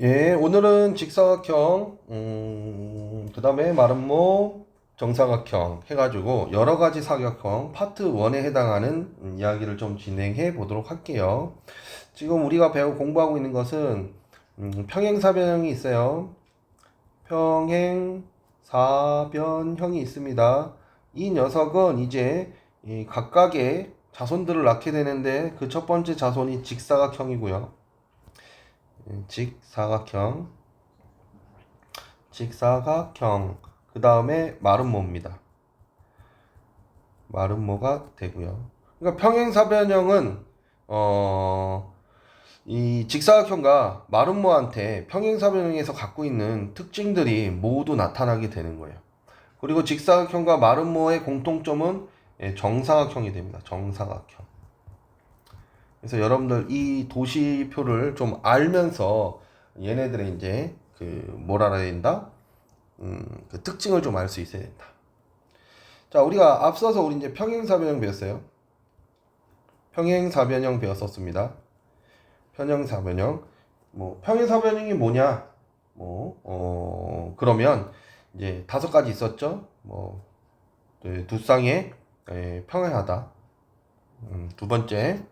예, 오늘은 직사각형, 음, 그 다음에 마름모, 정사각형 해가지고 여러 가지 사각형 파트 1에 해당하는 음, 이야기를 좀 진행해 보도록 할게요. 지금 우리가 배우 공부하고 있는 것은 음, 평행사변형이 있어요. 평행사변형이 있습니다. 이 녀석은 이제 이 각각의 자손들을 낳게 되는데 그 첫 번째 자손이 직사각형이고요. 직사각형, 직사각형, 그 다음에 마름모입니다. 마름모가 되고요. 그러니까 평행사변형은 어, 이 직사각형과 마름모한테 평행사변형에서 갖고 있는 특징들이 모두 나타나게 되는 거예요. 그리고 직사각형과 마름모의 공통점은 예, 정사각형이 됩니다. 정사각형. 그래서 여러분들 이 도시표를 좀 알면서 얘네들의 이제 그 뭘 알아야 된다? 음, 그 특징을 좀 알 수 있어야 된다. 자, 우리가 앞서서 우리 이제 평행사변형 배웠어요. 평행사변형 배웠었습니다. 평행사변형. 뭐 평행사변형이 뭐냐? 뭐 어, 그러면 이제 다섯 가지 있었죠. 뭐 네, 두 쌍의 예, 평행하다. 음, 두 번째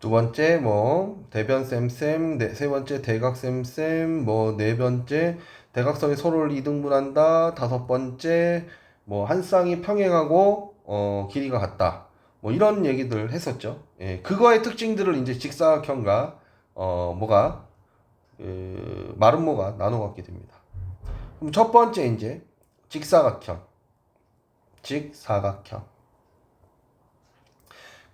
두 번째 뭐 대변 쌤쌤 네, 세 번째 대각 쌤쌤 뭐 네 번째 대각선이 서로를 이등분한다. 다섯 번째 뭐 한 쌍이 평행하고 어 길이가 같다. 뭐 이런 얘기들 했었죠. 예 그거의 특징들을 이제 직사각형과 어 뭐가 그 마름모가 나눠 갖게 됩니다. 그럼 첫 번째 이제 직사각형. 직사각형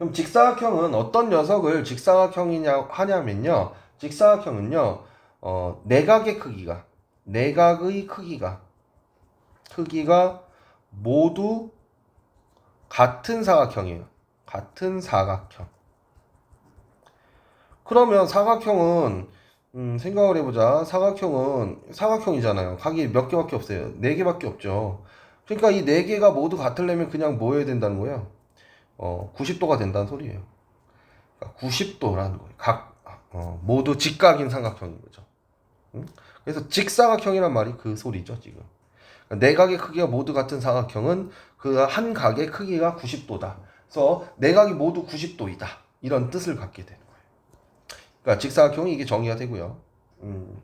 그럼 직사각형은 어떤 녀석을 직사각형이냐 하냐면요. 직사각형은요. 어, 내각의 크기가 내각의 크기가 크기가 모두 같은 사각형이에요. 같은 사각형. 그러면 사각형은 음, 생각을 해보자. 사각형은 사각형이잖아요. 각이 몇 개밖에 없어요. 네 개밖에 없죠. 그러니까 이 네 개가 모두 같으려면 그냥 뭐 해야 된다는 거예요? 어, 90도가 된다는 소리예요. 그러니까 90도라는 거예요. 각 어, 모두 직각인 삼각형인 거죠. 응? 그래서 직사각형이란 말이 그 소리죠, 지금. 그러니까 네 각의 크기가 모두 같은 사각형은 그 한 각의 크기가 90도다. 그래서 네 각이 모두 90도이다. 이런 뜻을 갖게 되는 거예요. 그러니까 직사각형이 이게 정의가 되고요. 음.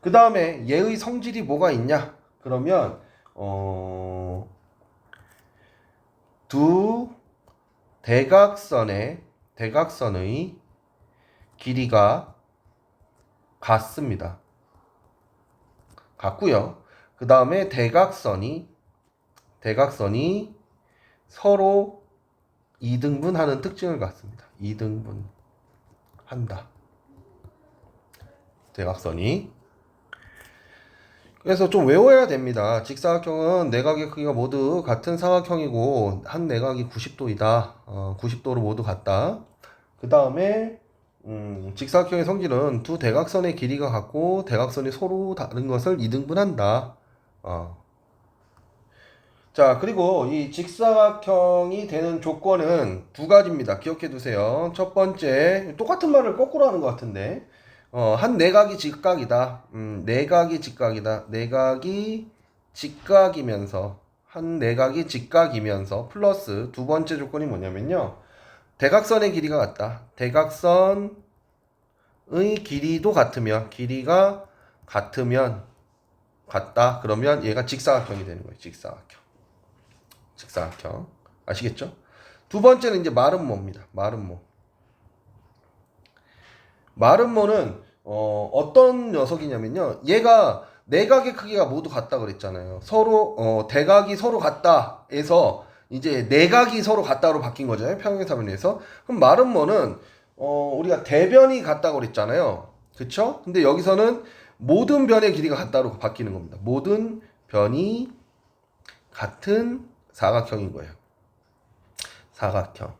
그 다음에 얘의 성질이 뭐가 있냐? 그러면 어, 두 대각선의 대각선의 길이가 같습니다. 같고요. 그 다음에 대각선이 대각선이 서로 이등분하는 특징을 갖습니다. 이등분 한다. 대각선이 그래서 좀 외워야 됩니다. 직사각형은 내각의 크기가 모두 같은 사각형이고 한 내각이 90도이다. 어, 90도로 모두 같다. 그 다음에 음, 직사각형의 성질은 두 대각선의 길이가 같고 대각선이 서로 다른 것을 이등분한다. 어. 자 그리고 이 직사각형이 되는 조건은 두 가지입니다. 기억해 두세요. 첫 번째 똑같은 말을 거꾸로 하는 것 같은데 어, 한 내각이 직각이다. 음, 내각이 직각이다. 내각이 직각이면서 한 내각이 직각이면서 플러스 두 번째 조건이 뭐냐면요. 대각선의 길이가 같다. 대각선의 길이도 같으면 길이가 같으면 같다. 그러면 얘가 직사각형이 되는 거예요. 직사각형. 직사각형. 아시겠죠? 두 번째는 이제 마름모입니다. 마름모. 마름모는 어, 어떤 녀석이냐면요. 얘가 내각의 크기가 모두 같다 그랬잖아요. 서로 어, 대각이 서로 같다 해서 이제 내각이 서로 같다로 바뀐 거잖아요. 평행사변에서. 그럼 마름모는 어, 우리가 대변이 같다고 그랬잖아요. 그쵸? 근데 여기서는 모든 변의 길이가 같다로 바뀌는 겁니다. 모든 변이 같은 사각형인 거예요. 사각형.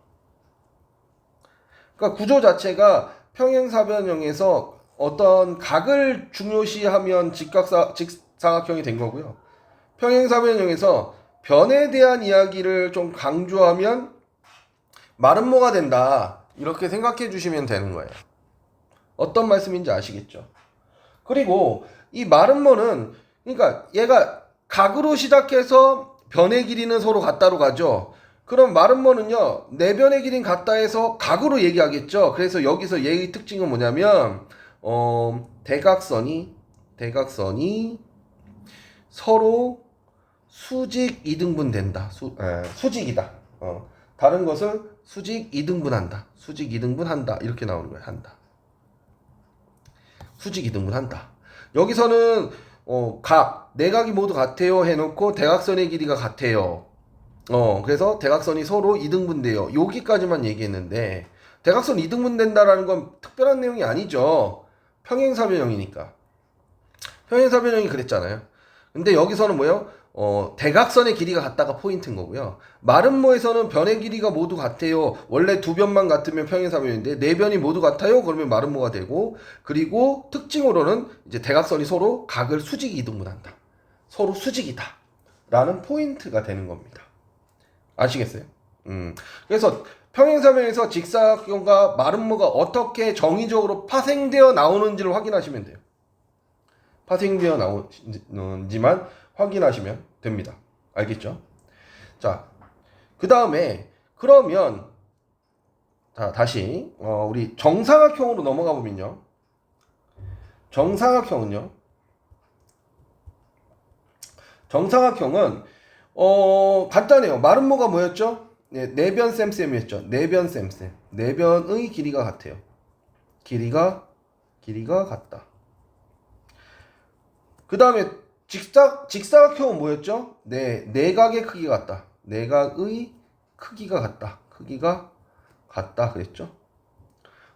그러니까 구조 자체가 평행사변형에서 어떤 각을 중요시하면 직각사 직사각형이 된 거고요. 평행사변형에서 변에 대한 이야기를 좀 강조하면 마름모가 된다. 이렇게 생각해 주시면 되는 거예요. 어떤 말씀인지 아시겠죠? 그리고 이 마름모는 그러니까 얘가 각으로 시작해서 변의 길이는 서로 같다로 가죠. 그럼 마름모는요 내변의 길이는 같다 해서 각으로 얘기하겠죠. 그래서 여기서 얘의 특징은 뭐냐면 어, 대각선이 대각선이 서로 수직 이등분 된다. 수, 에, 수직이다. 어. 다른 것을 수직 이등분한다. 수직 이등분한다. 이렇게 나오는 거예요. 한다. 수직 이등분한다. 여기서는 어, 각 내각이 모두 같아요 해놓고 대각선의 길이가 같아요. 어, 그래서 대각선이 서로 이등분돼요. 여기까지만 얘기했는데 대각선 이등분 된다라는 건 특별한 내용이 아니죠. 평행사변형이니까. 평행사변형이 그랬잖아요. 근데 여기서는 뭐예요? 어, 대각선의 길이가 같다가 포인트인 거고요. 마름모에서는 변의 길이가 모두 같아요. 원래 두 변만 같으면 평행사변인데 네 변이 모두 같아요. 그러면 마름모가 되고 그리고 특징으로는 이제 대각선이 서로 각을 수직 이등분한다. 서로 수직이다. 라는 포인트가 되는 겁니다. 아시겠어요? 음. 그래서 평행사변에서 직사각형과 마름모가 어떻게 정의적으로 파생되어 나오는지를 확인하시면 돼요. 파생되어 나오는지만 확인하시면 됩니다. 알겠죠? 자, 그 다음에 그러면 자 다시 어, 우리 정사각형으로 넘어가 보면요. 정사각형은요. 정사각형은 어 간단해요. 마름모가 뭐였죠? 네, 내변 쌤쌤이었죠. 내변 쌤쌤. 내변의 길이가 같아요. 길이가 길이가 같다. 그 다음에 직사 직사각형은 뭐였죠? 네, 내각의 크기가 같다. 내각의 크기가 같다. 크기가 같다 그랬죠?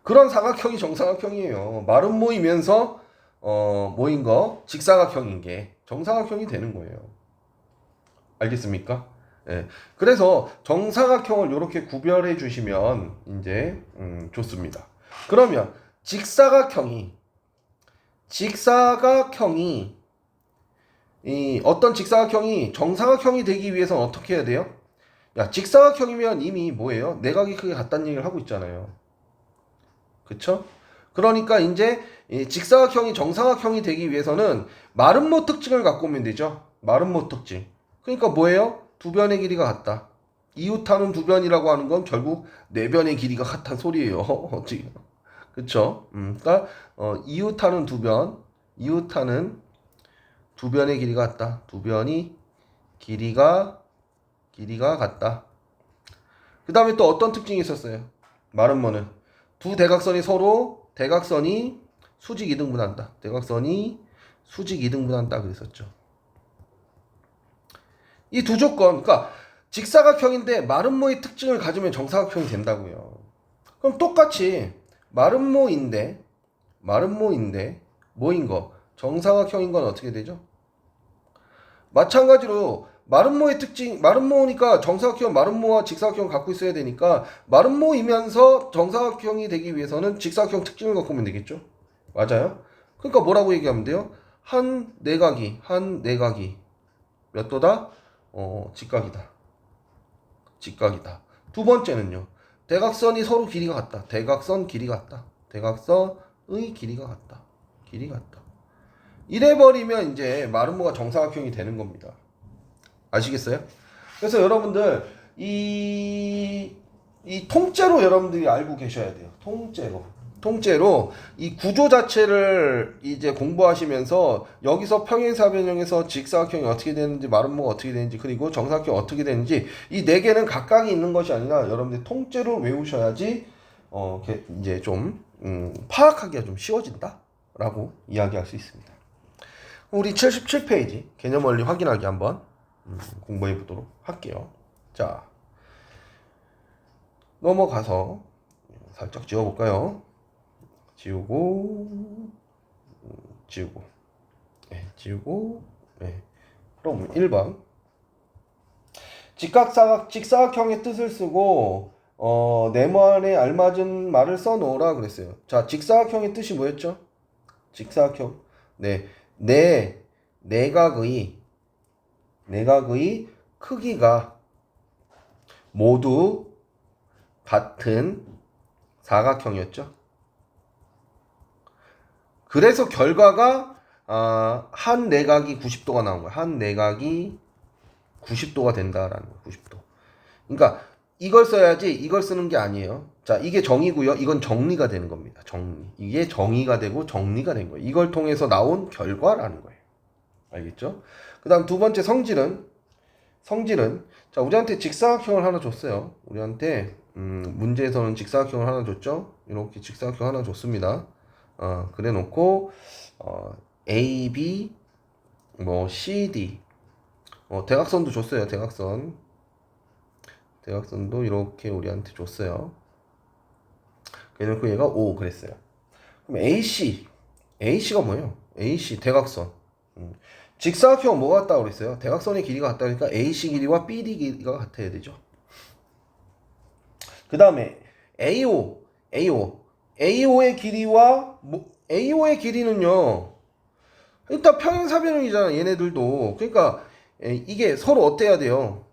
그런 사각형이 정사각형이에요. 마름 모이면서 어 모인 거 직사각형인 게 정사각형이 되는 거예요. 알겠습니까? 예. 그래서 정사각형을 이렇게 구별해 주시면 이제 음, 좋습니다. 그러면 직사각형이 직사각형이 이 어떤 직사각형이 정사각형이 되기 위해서는 어떻게 해야 돼요? 야, 직사각형이면 이미 뭐예요? 내각이 크게 같다는 얘기를 하고 있잖아요. 그쵸? 그러니까 이제 이 직사각형이 정사각형이 되기 위해서는 마름모 특징을 갖고 오면 되죠. 마름모 특징. 그러니까 뭐예요? 두 변의 길이가 같다. 이웃하는 두 변이라고 하는 건 결국 네 변의 길이가 같다는 소리예요. 지금. 그쵸? 음, 그러니까 어, 이웃하는 두 변, 이웃하는 두 변의 길이가 같다. 두 변이 길이가 길이가 같다. 그 다음에 또 어떤 특징이 있었어요? 마름모는 두 대각선이 서로 대각선이 수직 이등분한다. 대각선이 수직 이등분한다 그랬었죠. 이 두 조건, 그러니까 직사각형인데 마름모의 특징을 가지면 정사각형이 된다고요. 그럼 똑같이 마름모인데 마름모인데 뭐인 거? 정사각형인 건 어떻게 되죠? 마찬가지로 마름모의 특징, 마름모니까 정사각형, 마름모와 직사각형 갖고 있어야 되니까 마름모이면서 정사각형이 되기 위해서는 직사각형 특징을 갖고 오면 되겠죠? 맞아요? 그러니까 뭐라고 얘기하면 돼요? 한 내각이, 한 내각이 몇 도다? 어, 직각이다. 직각이다. 두 번째는요. 대각선이 서로 길이가 같다. 대각선 길이가 같다. 대각선의 길이가 같다. 길이 같다. 이래버리면 이제 마름모가 정사각형이 되는 겁니다. 아시겠어요? 그래서 여러분들 이, 이 통째로 여러분들이 알고 계셔야 돼요. 통째로. 통째로 이 구조 자체를 이제 공부하시면서 여기서 평행사변형에서 직사각형이 어떻게 되는지 마름모가 어떻게 되는지 그리고 정사각형이 어떻게 되는지 이 네 개는 각각이 있는 것이 아니라 여러분들이 통째로 외우셔야지 어 이제 좀 음, 파악하기가 좀 쉬워진다라고 이야기할 수 있습니다. 우리 77페이지 개념 원리 확인하기 한번 음, 공부해 보도록 할게요. 자, 넘어가서 살짝 지워볼까요? 지우고, 음, 지우고, 네, 지우고, 네. 그럼 1번. 직각사각, 직사각형의 뜻을 쓰고, 어, 네모안에 알맞은 말을 써놓으라 그랬어요. 자, 직사각형의 뜻이 뭐였죠? 직사각형. 네. 내 내각의 내각의 크기가 모두 같은 사각형이었죠. 그래서 결과가 아, 한 내각이 90도가 나온 거야. 한 내각이 90도가 된다라는 거야. 90도. 그러니까 이걸 써야지 이걸 쓰는 게 아니에요. 자, 이게 정의고요. 이건 정리가 되는 겁니다. 정리. 이게 정의가 되고 정리가 된 거예요. 이걸 통해서 나온 결과라는 거예요. 알겠죠? 그다음 두 번째 성질은 성질은 자, 우리한테 직사각형을 하나 줬어요. 우리한테 음, 문제에서는 직사각형을 하나 줬죠. 이렇게 직사각형 하나 줬습니다. 어, 그래 놓고 어, A, B, 뭐 C, D 어, 대각선도 줬어요. 대각선. 대각선도 이렇게 우리한테 줬어요. 그래놓고 얘가 5 그랬어요. 그럼 AC, AC가 뭐예요? AC 대각선. 음. 직사각형 뭐가 같다고 그랬어요? 대각선의 길이가 같다니까 AC 길이와 BD 길이가 같아야 되죠. 그 다음에 AO, AO, AO의 길이와 뭐, AO의 길이는요. 일단 평행사변형이잖아 얘네들도. 그러니까 에, 이게 서로 어때야 돼요?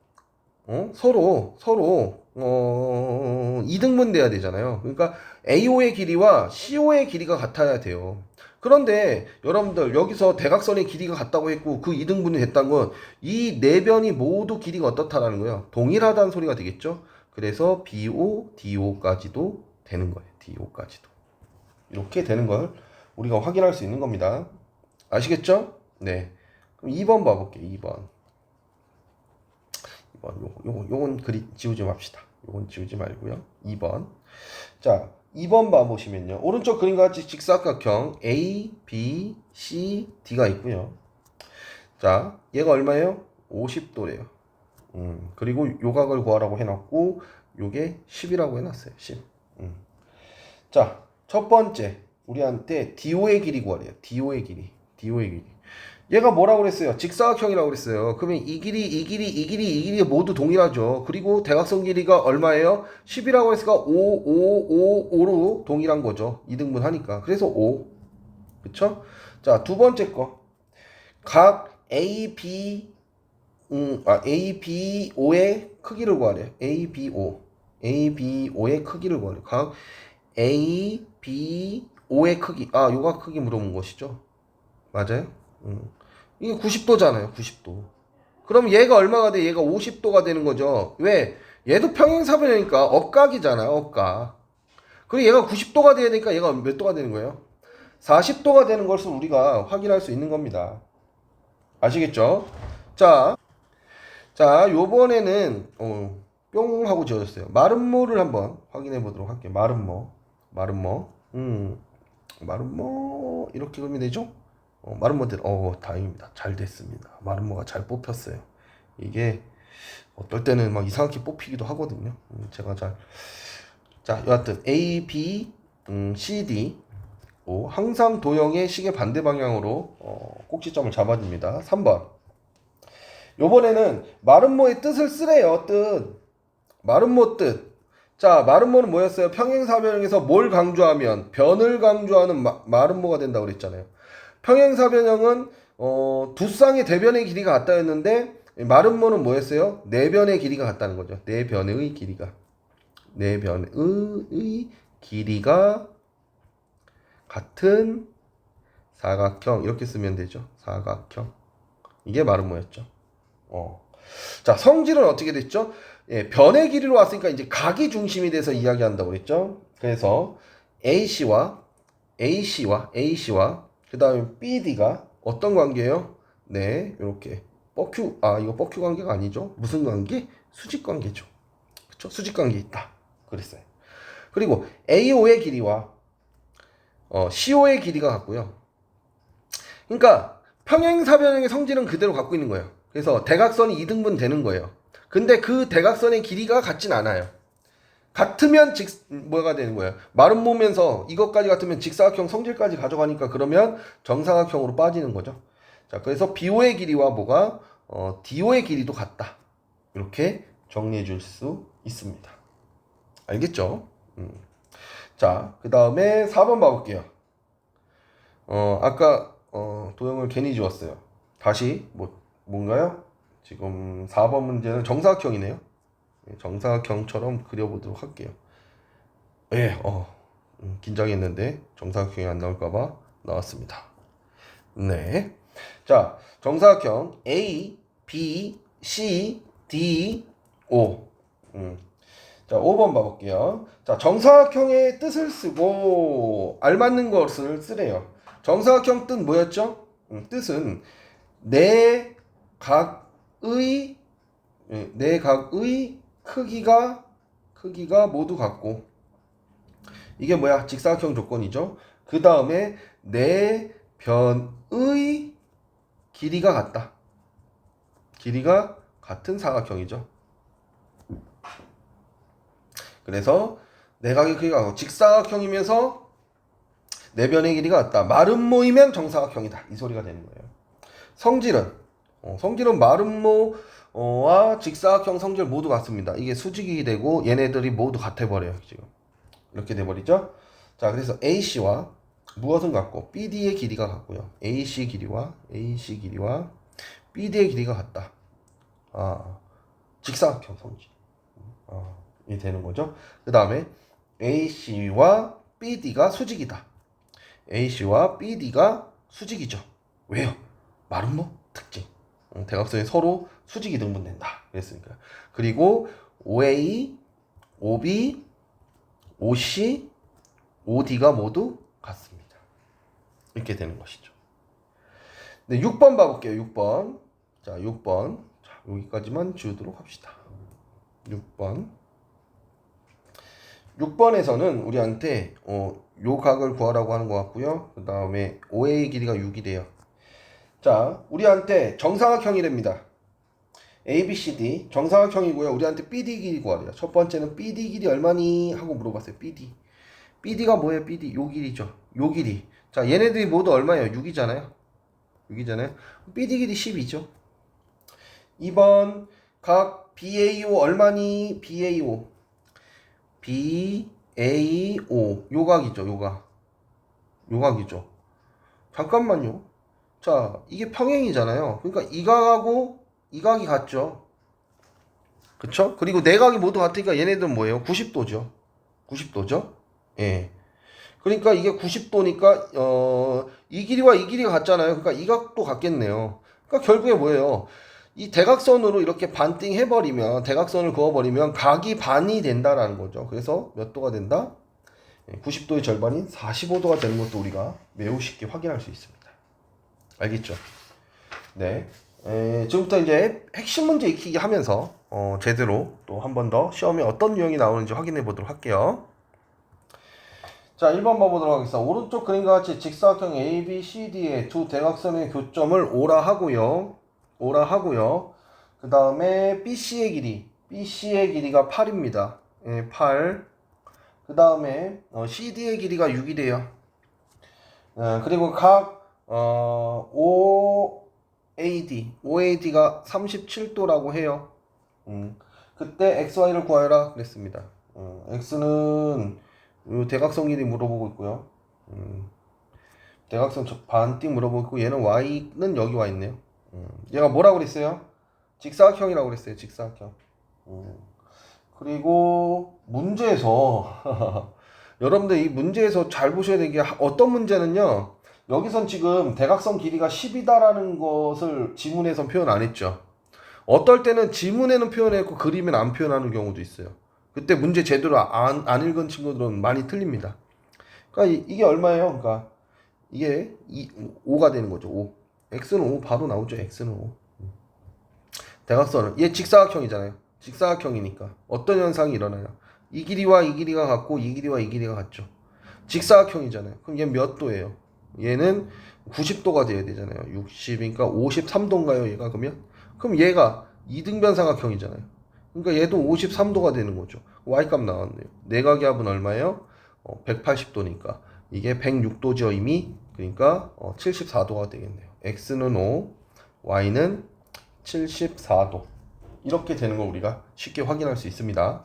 어? 서로 서로 어, 이등분 돼야 되잖아요. 그러니까 AO의 길이와 CO의 길이가 같아야 돼요. 그런데 여러분들 여기서 대각선의 길이가 같다고 했고 그 이등분이 됐다는 건 이 네 변이 모두 길이가 어떻다라는 거예요. 동일하다는 소리가 되겠죠. 그래서 BO, DO까지도 되는 거예요. DO까지도. 이렇게 되는 걸 우리가 확인할 수 있는 겁니다. 아시겠죠? 네. 그럼 2번 봐볼게요. 2번. 2번 요거 요거 요건 그리 지우지 맙시다. 요건 지우지 말고요. 2번. 자, 2번 봐 보시면요. 오른쪽 그림과 같이 직사각형 A, B, C, D가 있고요. 자, 얘가 얼마예요? 50도래요. 음, 그리고 요각을 구하라고 해놨고 요게 10이라고 해놨어요. 10. 음. 자, 첫 번째 우리한테 DO의 길이 구하래요. DO의 길이. DO의 길이. 얘가 뭐라고 그랬어요? 직사각형이라고 그랬어요. 그러면 이 길이, 이 길이, 이 길이, 이 길이 모두 동일하죠. 그리고 대각선 길이가 얼마예요? 10이라고 했으니까 5, 5, 5, 5로 동일한 거죠. 이등분 하니까. 그래서 5. 그쵸? 자, 두 번째 거. 각 A, B, 음, 아, A, B, O의 크기를 구하래. A, B, O. A, B, O의 크기를 구하래. 각 A, B, O의 크기. 아, 요가 크기 물어본 것이죠. 맞아요? 음. 이게 90도잖아요. 90도. 그럼 얘가 얼마가 돼? 얘가 50도가 되는 거죠. 왜? 얘도 평행사변이니까 억각이잖아요. 억각. 그리고 얘가 90도가 돼야 되니까 얘가 몇 도가 되는 거예요? 40도가 되는 것을 우리가 확인할 수 있는 겁니다. 아시겠죠? 자, 자, 요번에는 어, 뿅 하고 지어졌어요. 마름모를 한번 확인해 보도록 할게요. 마름모, 마름모, 음, 마름모 이렇게 그리면 되죠? 어, 마름모들, 어, 다행입니다. 잘 됐습니다. 마름모가 잘 뽑혔어요. 이게 어떨 때는 막 이상하게 뽑히기도 하거든요. 음, 제가 잘, 자, 여하튼 A, B, 음, C, D, 오, 항상 도형의 시계 반대 방향으로 어, 꼭지점을 잡아줍니다. 3번. 요번에는 마름모의 뜻을 쓰래요. 뜻. 마름모 뜻. 자, 마름모는 뭐였어요? 평행사변형에서 뭘 강조하면 변을 강조하는 마, 마름모가 된다고 그랬잖아요. 평행사변형은 어, 두 쌍의 대변의 길이가 같다 했는데 마름모는 뭐였어요? 네 변의 길이가 같다는 거죠. 네 변의 길이가. 네 변의 길이가 같은 사각형 이렇게 쓰면 되죠. 사각형. 이게 마름모였죠. 어. 자, 성질은 어떻게 됐죠? 예, 변의 길이로 왔으니까 이제 각이 중심이 돼서 이야기한다고 그랬죠. 그래서 AC와 AC와 AC와 그다음에 BD가 어떤 관계예요? 네, 이렇게 뻑큐 아 이거 뻑큐 관계가 아니죠. 무슨 관계? 수직 관계죠. 그렇죠? 수직 관계 있다. 그랬어요. 그리고 AO의 길이와 어, CO의 길이가 같고요. 그러니까 평행사변형의 성질은 그대로 갖고 있는 거예요. 그래서 대각선이 이등분 되는 거예요. 근데 그 대각선의 길이가 같진 않아요. 같으면 직 뭐가 되는 거예요? 마름 모면서 이것까지 같으면 직사각형 성질까지 가져가니까 그러면 정사각형으로 빠지는 거죠. 자, 그래서 BO의 길이와 뭐가 어, DO의 길이도 같다. 이렇게 정리해 줄 수 있습니다. 알겠죠? 음. 자, 그 다음에 4번 봐볼게요. 어, 아까 어, 도형을 괜히 지웠어요. 다시 뭐 뭔가요? 지금 4번 문제는 정사각형이네요. 예, 정사각형처럼 그려보도록 할게요. 예, 어, 음, 긴장했는데 정사각형이 안 나올까봐 나왔습니다. 네. 자, 정사각형 A, B, C, D, O. 음. 자, 5번 봐볼게요. 자, 정사각형의 뜻을 쓰고 알맞는 것을 쓰래요. 정사각형 뜻 뭐였죠? 음, 뜻은 내 각 의 예, 내 각의 크기가 크기가 모두 같고 이게 뭐야? 직사각형 조건이죠. 그 다음에 내 변의 길이가 같다. 길이가 같은 사각형이죠. 그래서 내각의 크기가 같고 직사각형이면서 내 변의 길이가 같다. 마름 모이면 정사각형이다. 이 소리가 되는 거예요. 성질은 어, 성질은 마름모와 직사각형 성질 모두 같습니다. 이게 수직이 되고 얘네들이 모두 같아 버려요. 지금 이렇게 돼 버리죠. 자, 그래서 AC와 무엇은 같고 BD의 길이가 같고요. AC 길이와 AC 길이와 BD의 길이가 같다. 아, 직사각형 성질. 아, 이 되는 거죠. 그 다음에 AC와 BD가 수직이다. AC와 BD가 수직이죠. 왜요? 마름모 특징. 음, 대각선이 서로 수직이 등분된다. 그랬으니까. 그리고 OA, OB, OC, OD가 모두 같습니다. 이렇게 되는 것이죠. 네, 6번 봐볼게요. 6번. 자, 6번. 자, 여기까지만 지우도록 합시다. 6번. 6번에서는 우리한테 어, 요 각을 구하라고 하는 것 같고요. 그 다음에 OA 길이가 6이래요. 자, 우리한테 정사각형이랍니다. ABCD 정사각형이고요. 우리한테 BD 길이 구하래요. 첫 번째는 BD 길이 얼마니 하고 물어봤어요. BD. BD가 뭐예요? BD 요 길이죠. 요 길이. 자, 얘네들이 모두 얼마예요? 6이잖아요. 6이잖아요. BD 길이 10이죠. 2번 각 BAO 얼마니? BAO. BAO 요각이죠. 요각. 요각이죠. 잠깐만요. 자, 이게 평행이잖아요. 그러니까 이 각하고 이 각이 같죠. 그쵸? 그리고 네 각이 모두 같으니까 얘네들은 뭐예요? 90도죠. 90도죠. 예. 그러니까 이게 90도니까 어, 이 길이와 이 길이가 같잖아요. 그러니까 이 각도 같겠네요. 그러니까 결국에 뭐예요? 이 대각선으로 이렇게 반띵 해버리면 대각선을 그어버리면 각이 반이 된다라는 거죠. 그래서 몇 도가 된다? 90도의 절반인 45도가 되는 것도 우리가 매우 쉽게 확인할 수 있습니다. 알겠죠? 네. 에, 지금부터 이제 핵심 문제 익히기 하면서 어, 제대로 또 한 번 더 시험에 어떤 유형이 나오는지 확인해 보도록 할게요. 자, 1번 봐보도록 하겠습니다. 오른쪽 그림과 같이 직사각형 ABCD의 두 대각선의 교점을 오라 하고요. 오라 하고요. 그 다음에 BC의 길이, BC의 길이가 8입니다. 예, 8. 그 다음에 어, CD의 길이가 6이래요. 어, 그리고 각 어, OAD, OAD가 37도라고 해요. 음, 그때 XY를 구하여라 그랬습니다. 어, X는 요 대각선 길이 물어보고 있고요. 음, 대각선 저- 반띵 물어보고 있고 얘는 Y는 여기 와 있네요. 음, 얘가 뭐라고 그랬어요? 직사각형이라고 그랬어요. 직사각형. 음, 그리고 문제에서 여러분들 이 문제에서 잘 보셔야 되는 게 하- 어떤 문제는요. 여기선 지금 대각선 길이가 10이다라는 것을 지문에선 표현 안 했죠. 어떨 때는 지문에는 표현했고 그림에는 안 표현하는 경우도 있어요. 그때 문제 제대로 안, 안 읽은 친구들은 많이 틀립니다. 그러니까 이, 게 얼마예요? 그러니까 이게 이, 5가 되는 거죠. 5. x는 5 바로 나오죠. x는 5. 대각선은 얘 직사각형이잖아요. 직사각형이니까 어떤 현상이 일어나요? 이 길이와 이 길이가 같고 이 길이와 이 길이가 같죠. 직사각형이잖아요. 그럼 얘 몇 도예요? 얘는 90도가 돼야 되잖아요. 60이니까 53도인가요? 얘가 그러면? 그럼 얘가 이등변 사각형이잖아요. 그러니까 얘도 53도가 되는 거죠. y값 나왔네요. 내각의 합은 얼마예요? 어, 180도니까 이게 106도죠 이미. 그러니까 어, 74도가 되겠네요. x는 5, y는 74도. 이렇게 되는 걸 우리가 쉽게 확인할 수 있습니다.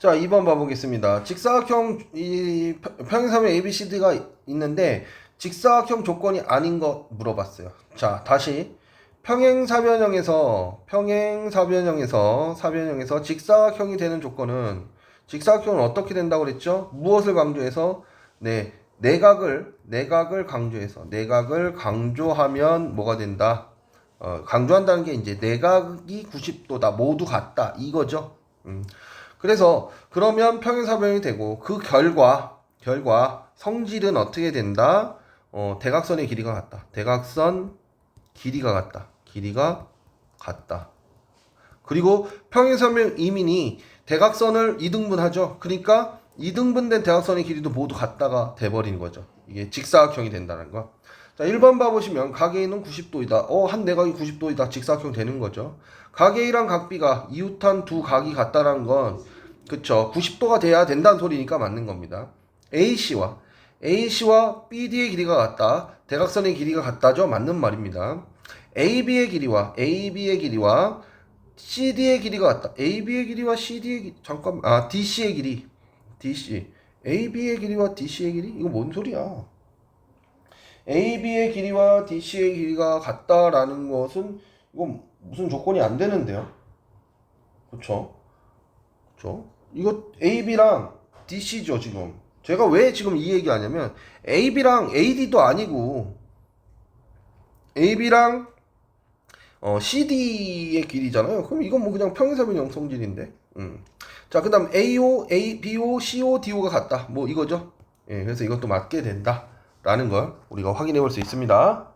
자, 2번 봐보겠습니다. 직사각형 이 평- 평행사면 ABCD가 있는데 직사각형 조건이 아닌 거 물어봤어요. 자, 다시 평행사변형에서 평행사변형에서 사변형에서 직사각형이 되는 조건은 직사각형은 어떻게 된다고 그랬죠? 무엇을 강조해서 네, 내각을 내각을 강조해서 내각을 강조하면 뭐가 된다? 어, 강조한다는 게 이제 내각이 90도다 모두 같다 이거죠. 음. 그래서 그러면 평행사변이 되고 그 결과 결과 성질은 어떻게 된다? 어, 대각선의 길이가 같다. 대각선 길이가 같다. 길이가 같다. 그리고 평행사변 이민이 대각선을 이등분하죠. 그러니까 이등분된 대각선의 길이도 모두 같다가 돼버리는 거죠. 이게 직사각형이 된다는 거. 자, 1번 봐보시면 각 A는 90도이다. 어, 한 내각이 90도이다. 직사각형 되는 거죠. 각 A랑 각 B가 이웃한 두 각이 같다라는 건 그쵸. 90도가 돼야 된다는 소리니까 맞는 겁니다. AC와 AC와 BD의 길이가 같다. 대각선의 길이가 같다죠. 맞는 말입니다. AB의 길이와 AB의 길이와 CD의 길이가 같다. AB의 길이와 CD의 길이 잠깐 아 DC의 길이 DC AB의 길이와 DC의 길이 이거 뭔 소리야? AB의 길이와 DC의 길이가 같다라는 것은 이건 무슨 조건이 안 되는데요. 그렇죠? 그렇죠? 이거 AB랑 DC죠 지금. 제가 왜 지금 이 얘기 하냐면 AB랑 AD도 아니고 AB랑 어, CD의 길이잖아요. 그럼 이건 뭐 그냥 평행사변 영성질인데. 음. 자, 그 다음 AO, A, BO, CO, DO가 같다. 뭐 이거죠. 예, 그래서 이것도 맞게 된다 라는 걸 우리가 확인해 볼 수 있습니다.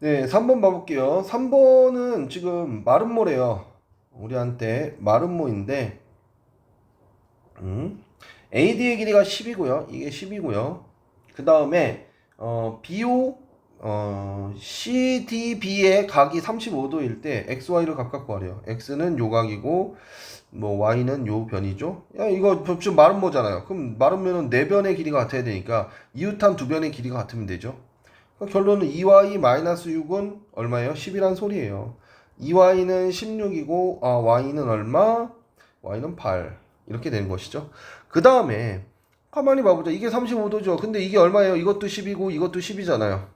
네, 3번 봐볼게요. 3번은 지금 마름모래요. 우리한테 마름모인데, 음, AD의 길이가 10이고요. 이게 10이고요. 그 다음에 어, BO 어, CDB의 각이 35도일 때 XY를 각각 구하래요. X는 요 각이고 뭐 Y는 요 변이죠. 야 이거 지금 마름모잖아요. 그럼 마름모는 네 변의 길이가 같아야 되니까 이웃한 두 변의 길이가 같으면 되죠. 그러니까 결론은 2Y-6은 얼마예요? 10이란 소리예요. 2Y는 16이고 아 Y는 얼마? Y는 8 이렇게 되는 것이죠. 그 다음에 가만히 봐보자. 이게 35도죠. 근데 이게 얼마예요? 이것도 10이고 이것도 10이잖아요.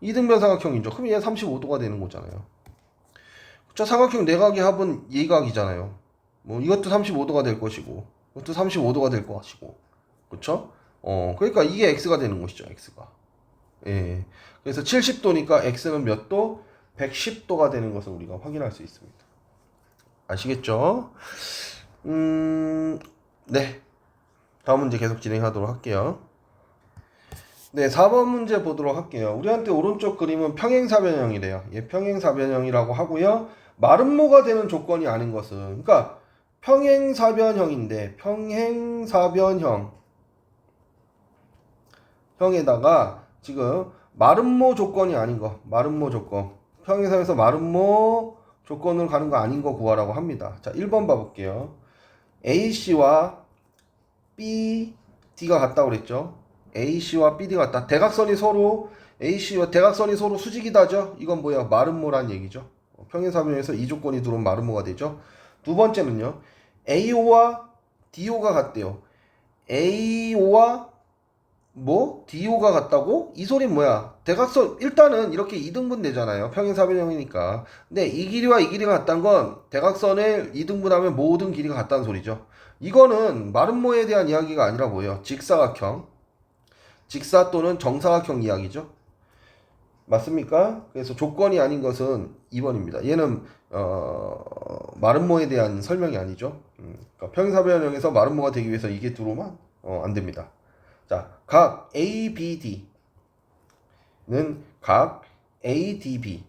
이등변 삼각형이죠. 그럼 얘 35도가 되는 거잖아요. 자, 삼각형 내각의 합은 예각이잖아요. 뭐 이것도 35도가 될 것이고, 이것도 35도가 될 것이고, 그렇죠? 어, 그러니까 이게 x가 되는 것이죠. x가. 예. 그래서 70도니까 x는 몇 도? 110도가 되는 것을 우리가 확인할 수 있습니다. 아시겠죠? 음, 네. 다음 문제 계속 진행하도록 할게요. 네, 4번 문제 보도록 할게요. 우리한테 오른쪽 그림은 평행사변형이래요. 예, 평행사변형이라고 하고요. 마름모가 되는 조건이 아닌 것은, 그러니까 평행사변형인데 평행사변형 형에다가 지금 마름모 조건이 아닌 거, 마름모 조건. 평행사에서 마름모 조건으로 가는 거 아닌 거 구하라고 합니다. 자, 1번 봐볼게요. AC와 B, D가 같다고 그랬죠. AC와 BD가 같다. 대각선이 서로 AC와 대각선이 서로 수직이다죠. 이건 뭐야? 마름모란 얘기죠. 평행사변에서 이 조건이 들어오면 마름모가 되죠. 두 번째는요. AO와 DO가 같대요. AO와 뭐 DO가 같다고? 이 소린 뭐야? 대각선 일단은 이렇게 이등분 되잖아요. 평행 사변형이니까. 근데 이 길이와 이 길이가 같다는 건 대각선을 이등분하면 모든 길이가 같다는 소리죠. 이거는 마름모에 대한 이야기가 아니라 뭐예요? 직사각형. 직사 또는 정사각형 이야기죠. 맞습니까? 그래서 조건이 아닌 것은 2번입니다. 얘는 어, 마름모에 대한 설명이 아니죠. 음, 그러니까 평행 사변형에서 마름모가 되기 위해서 이게 들어오면 어, 안 됩니다. 자, 각 ABD는 각 ADB,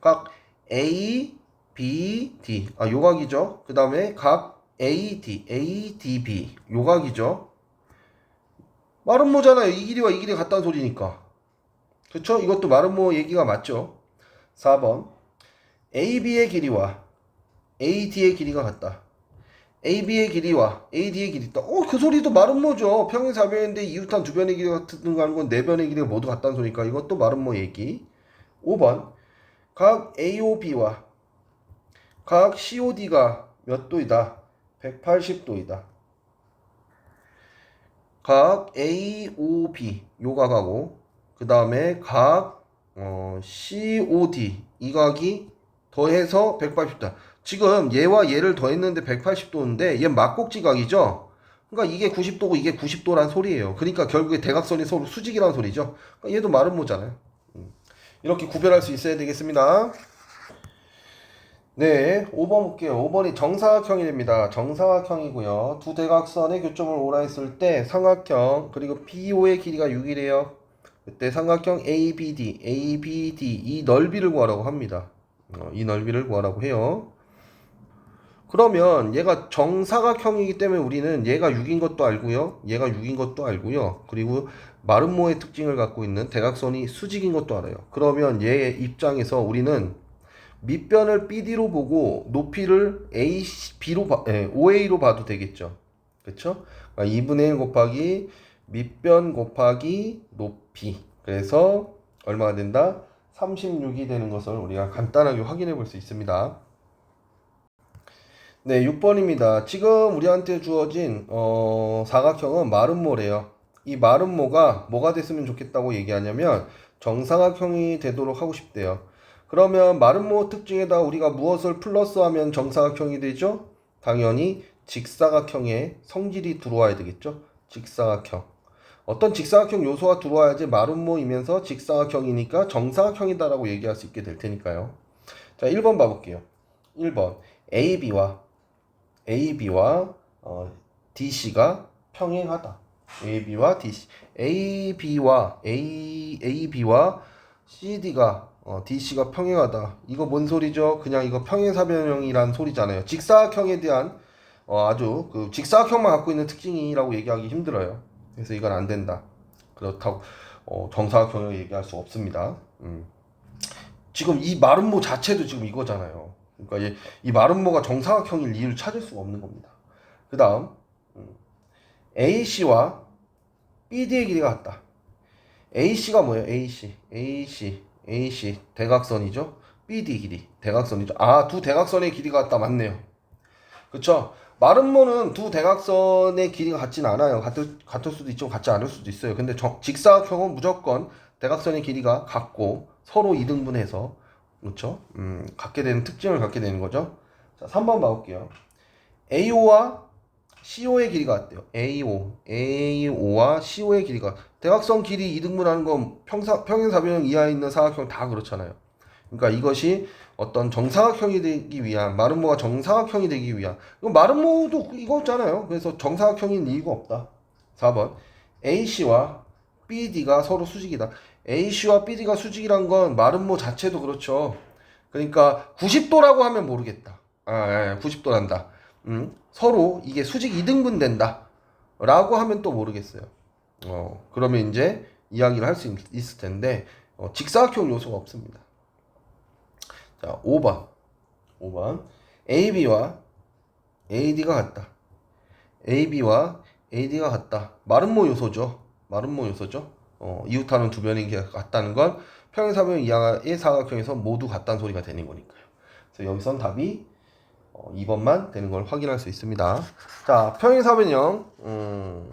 각 ABD, 아 요각이죠. 그 다음에 각 AD, ADB 요각이죠. 마름모잖아요. 이 길이와 이 길이 같다는 소리니까. 그쵸? 이것도 마름모 얘기가 맞죠? 4번 AB의 길이와 AD의 길이가 같다. AB의 길이와 AD의 길이 있다. 어, 그 소리도 마름모죠. 평행사변인데 이웃한 두 변의 길이가 같은 거 하는 건 네 변의 길이가 모두 같다는 소리니까 이것도 마름모 얘기. 5번 각 AOB와 각 COD가 몇 도이다? 180도이다. 각 AOB 요각하고 그 다음에 각 어, COD 이 각이 더해서 180도. 지금 얘와 얘를 더했는데 180도인데 얘 막곡지 각이죠. 그러니까 이게 90도고 이게 90도란 소리예요. 그러니까 결국에 대각선이 서로 수직이라는 소리죠. 그러니까 얘도 마름모잖아요. 음. 이렇게 구별할 수 있어야 되겠습니다. 네, 5번 볼게요. 5번이 정사각형이 됩니다. 정사각형이고요. 두 대각선의 교점을 오라 했을 때 삼각형 그리고 BO의 길이가 6이래요. 그때 삼각형 ABD, ABD 이 넓이를 구하라고 합니다. 어, 이 넓이를 구하라고 해요. 그러면 얘가 정사각형이기 때문에 우리는 얘가 6인 것도 알고요. 얘가 6인 것도 알고요. 그리고 마름모의 특징을 갖고 있는 대각선이 수직인 것도 알아요. 그러면 얘 입장에서 우리는 밑변을 BD로 보고 높이를 A, B로 봐, 예, OA로 봐도 되겠죠. 그렇죠? 2분의 1 곱하기 밑변 곱하기 높이. 그래서 얼마가 된다? 36이 되는 것을 우리가 간단하게 확인해 볼 수 있습니다. 네, 6번입니다. 지금 우리한테 주어진 어, 사각형은 마름모래요. 이 마름모가 뭐가 됐으면 좋겠다고 얘기하냐면 정사각형이 되도록 하고 싶대요. 그러면 마름모 특징에다 우리가 무엇을 플러스하면 정사각형이 되죠? 당연히 직사각형의 성질이 들어와야 되겠죠? 직사각형. 어떤 직사각형 요소가 들어와야지 마름모이면서 직사각형이니까 정사각형이다라고 얘기할 수 있게 될 테니까요. 자, 1번 봐볼게요. 1번. AB와 AB와 어, DC가 평행하다. AB와 DC. AB와 A AB와 CD가 어, DC가 평행하다. 이거 뭔 소리죠? 그냥 이거 평행사변형이란 소리잖아요. 직사각형에 대한 어, 아주 그 직사각형만 갖고 있는 특징이라고 얘기하기 힘들어요. 그래서 이건 안 된다. 그렇다고 어, 정사각형을 얘기할 수 없습니다. 음. 지금 이 마름모 자체도 지금 이거잖아요. 그러니까 이, 이 마름모가 정사각형일 이유를 찾을 수가 없는 겁니다. 그 다음 AC와 BD의 길이가 같다. AC가 뭐예요? AC, AC, AC 대각선이죠. BD 길이 대각선이죠. 아, 두 대각선의 길이가 같다 맞네요. 그쵸? 마름모는 두 대각선의 길이가 같진 않아요. 같을, 같을 수도 있지만 같지 않을 수도 있어요. 근데 정, 직사각형은 무조건 대각선의 길이가 같고 서로 이등분해서 그렇죠? 음, 갖게 되는 특징을 갖게 되는 거죠. 자, 3번 봐볼게요. AO와 CO의 길이가 같대요. AO, AO와 CO의 길이가 대각선 길이 이등분하는 건 평사, 평행사변형 이하에 있는 사각형 다 그렇잖아요. 그러니까 이것이 어떤 정사각형이 되기 위한 마름모가 정사각형이 되기 위한 마름모도 이거잖아요. 그래서 정사각형인 이유가 없다. 4번 AC와 BD가 서로 수직이다. AC와 BD가 수직이란 건 마름모 자체도 그렇죠. 그러니까 90도라고 하면 모르겠다. 아, 예, 90도란다. 음, 서로 이게 수직 이등분 된다. 라고 하면 또 모르겠어요. 어, 그러면 이제 이야기를 할 수 있을 텐데, 어, 직사각형 요소가 없습니다. 자, 5번. 5번. AB와 AD가 같다. AB와 AD가 같다. 마름모 요소죠. 마름모 요소죠. 어, 이웃하는 두 변이 같다는 건 평행사변 이하의 사각형에서 모두 같다는 소리가 되는 거니까요. 그래서 여기선 답이 어, 2번만 되는 걸 확인할 수 있습니다. 자, 평행사변형. 음,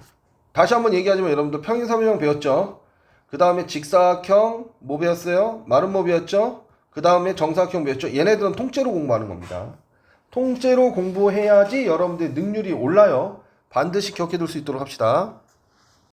다시 한번 얘기하지만 여러분들 평행사변형 배웠죠? 그 다음에 직사각형 뭐 배웠어요? 마름모 배웠죠? 그 다음에 정사각형 배웠죠? 얘네들은 통째로 공부하는 겁니다. 통째로 공부해야지 여러분들 능률이 올라요. 반드시 기억해 둘 수 있도록 합시다.